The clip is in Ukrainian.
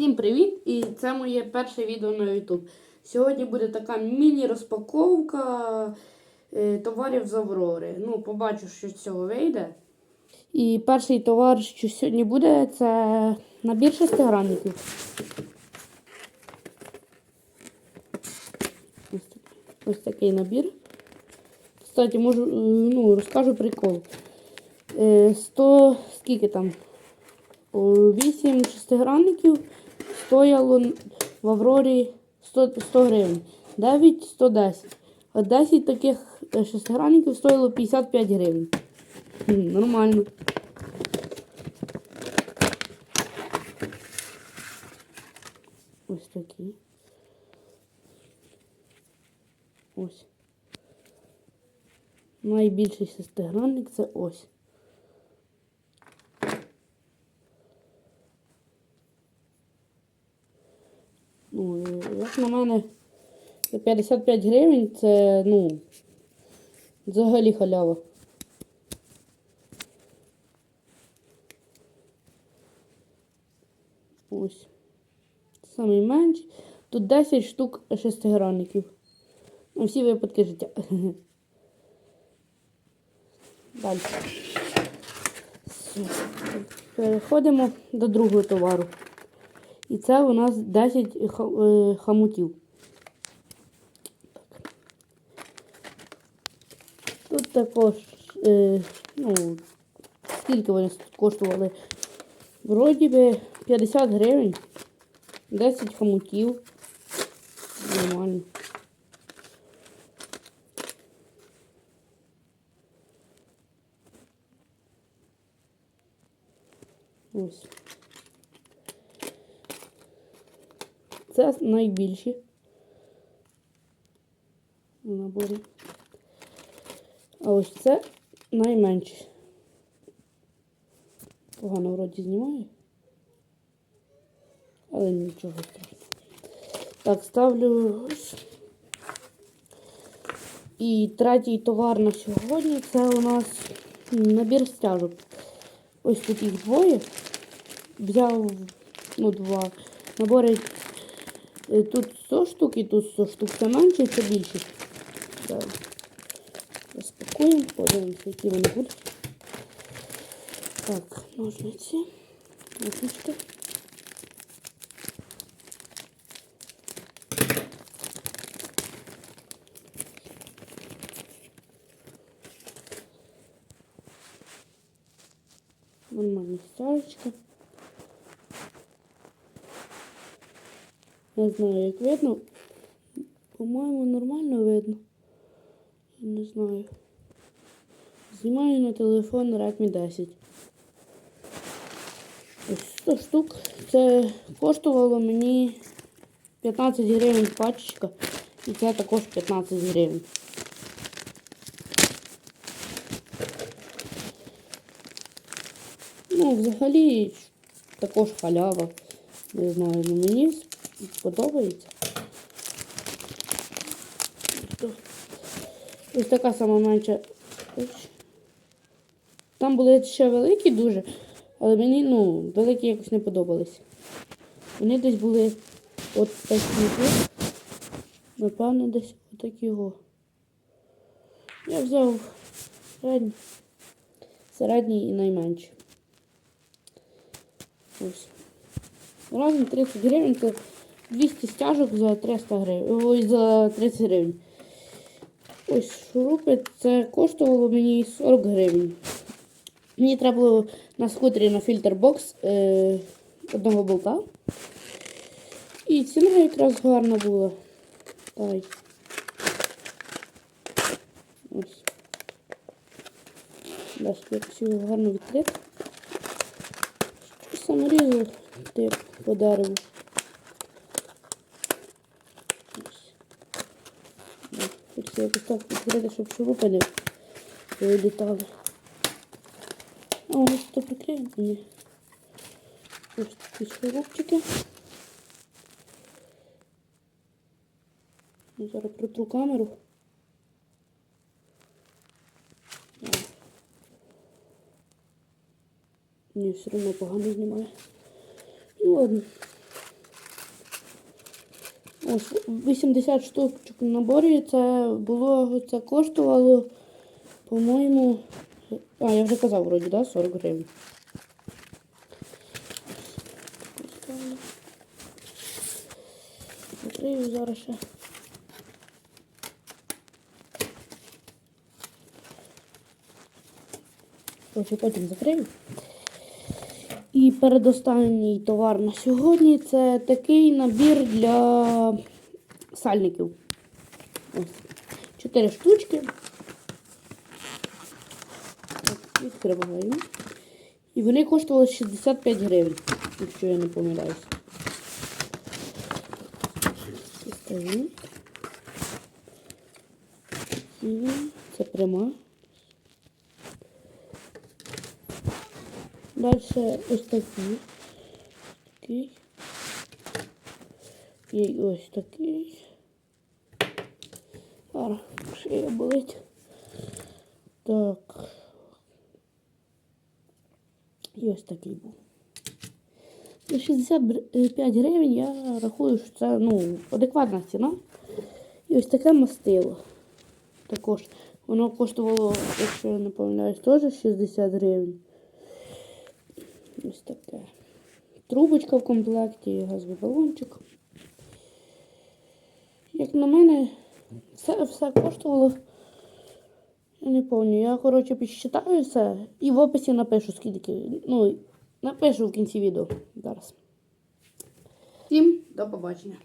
Всім привіт! І це моє перше відео на YouTube. Сьогодні буде така міні-розпаковка е, товарів з Аврори. Ну, побачу, що з цього вийде. І перший товар, що сьогодні буде, це набір шестигранників. Ось такий, набір. Кстати, можу, е, ну, розкажу прикол. Е, 100, скільки там? 8 шестигранників стояло в Аврорі 100, 100 гривень. 9 110. А 10 таких е, шестигранників стоїло 55 гривень. Нормально. Ось такі. Ось. Найбільший шестигранник це ось. Ну, і як на мене, за 55 гривень це, ну, взагалі халява. Ось. Самий менший. Тут 10 штук шестигранників. На всі випадки життя. Далі. Переходимо до другого товару. І це у нас 10 е, хамутів. Так. Тут також, е, ну, скільки вони коштували? Вроді би 50 гривень. 10 хамутів. Нормально. Ось. Це найбільші в наборі. А ось це найменші. Погано вроді знімає. Але нічого страшного. Так, ставлю. І третій товар на сьогодні це у нас набір стяжок. Ось тут їх двоє. Взяв ну, два набори Тут 100 штук і тут 100 штук. Це менше, це більше. Так. Розпакуємо, подивимося, які вони будуть. Так, ножниці. Ножнички. Нормальна стяжечка. Не знаю, як видно. По-моєму, нормально видно. Не знаю. Знімаю на телефон Redmi 10. Ось 100 штук. Це коштувало мені 15 гривень пачечка. І це також 15 гривень. Ну, взагалі, також халява. Не знаю, ну мені подобається. Ось така сама менша. Там були ще великі дуже, але мені, ну, великі якось не подобались. Вони десь були от такі. Напевно, десь отакі. Я взяв середній, середній і найменший. Ось. Разом 30 гривень 200 стяжок за 300 гривень. Ой, за 30 гривень. Ось шурупи це коштувало мені 40 гривень. Мені треба було на скутері на фільтр-бокс е, одного болта. І ціна якраз гарна була. Дай. Ось. Якось його гарно відкрити. Саморізу тип по дереву. Ось. Хочеться якось так відкрити, щоб шурупи не вилітали. А ось то приклеїмо ні. Ось такі шурупчики. Зараз протру камеру. Ні, все одно погано знімає. Ну ладно. Ось 80 штучок в наборі. Це було, це коштувало, по-моєму. А, я вже казав, вроді, да, 40 гривень. Закрию зараз ще. Короче, потім закрию. І передостанній товар на сьогодні це такий набір для сальників. Ось. Чотири штучки. Так, відкриваємо. І вони коштували 65 гривень, якщо я не помиляюсь. Це пряма. Дальше ось такий. Такий. І ось такий. Зараз шия болить. Так. І ось такий був. За 65 гривень я рахую, що це ну, адекватна ціна. І ось таке мастило. Також воно коштувало, якщо я не помиляюсь, теж 60 гривень. Ось таке. Трубочка в комплекті, газовий балончик. Як на мене, все, все коштувало. Я не пам'ятаю. Я, коротше, підсчитаю все і в описі напишу, скільки. Ну, напишу в кінці відео зараз. Всім до побачення.